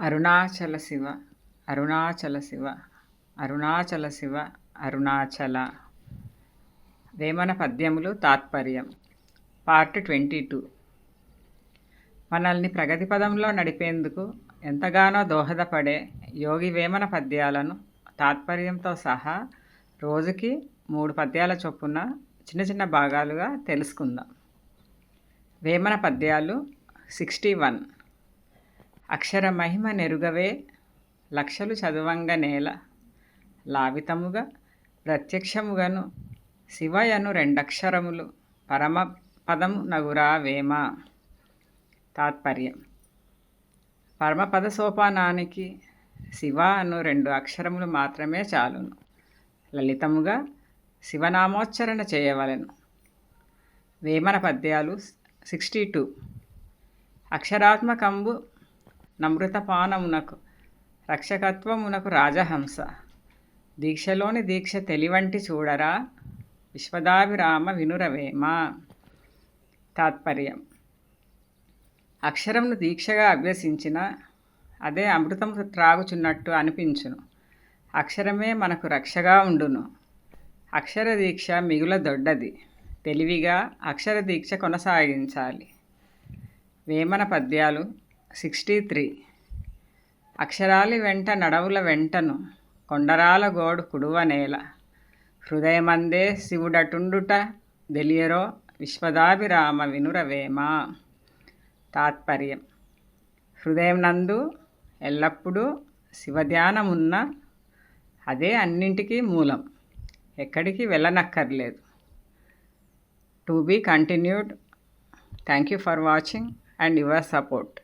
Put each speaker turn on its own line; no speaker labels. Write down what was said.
అరుణాచల శివ అరుణాచల శివ అరుణాచల శివ అరుణాచల. వేమన పద్యములు తాత్పర్యం. Part twenty two మనల్ని ప్రగతి పదంలో నడిపేందుకు ఎంతగానో దోహదపడే యోగి వేమన పద్యాలను తాత్పర్యంతో సహా రోజుకి మూడు పద్యాల చొప్పున చిన్న చిన్న భాగాలుగా తెలుసుకుందాం. వేమన పద్యాలు సిక్స్టీ వన్ అక్షర మహిమ నెరుగవే లక్షలు చదువంగ నేల లావితముగా ప్రత్యక్షముగను శివయను రెండక్షరములు పరమ పదము నగురా వేమ తాత్పర్యం పరమపద సోపానానికి శివ అను రెండు అక్షరములు మాత్రమే చాలును. లలితముగా శివనామోచ్చరణ చేయవలెను. వేమన పద్యాలు సిక్స్టీ టూ. అక్షరాత్మకంబు నమృతపానమునకు రక్షకత్వమునకు రాజహంస. దీక్షలోని దీక్ష తెలివంటి చూడరా? విశ్వదాభిరామ వినురవేమా. తాత్పర్యం. అక్షరంను దీక్షగా అభ్యసించిన అదే అమృతం త్రాగుచున్నట్టు అనిపించును. అక్షరమే మనకు రక్షగా ఉండును. అక్షర దీక్ష మిగుల దొడ్డది. తెలివిగా అక్షర దీక్ష కొనసాగించాలి. వేమన పద్యాలు సిక్స్టీ త్రీ. అక్షరాలి వెంట నడవుల వెంటను కొండరాల గోడు కుడువ నేల. హృదయమందే శివుడటుండుట దెలియరో విశ్వదాభిరామ వినురవేమ? తాత్పర్యం. హృదయం నందు ఎల్లప్పుడూ శివధ్యానమున్న అదే అన్నింటికీ మూలం. ఎక్కడికి వెళ్ళనక్కర్లేదు. To be continued. Thank you for watching and your support.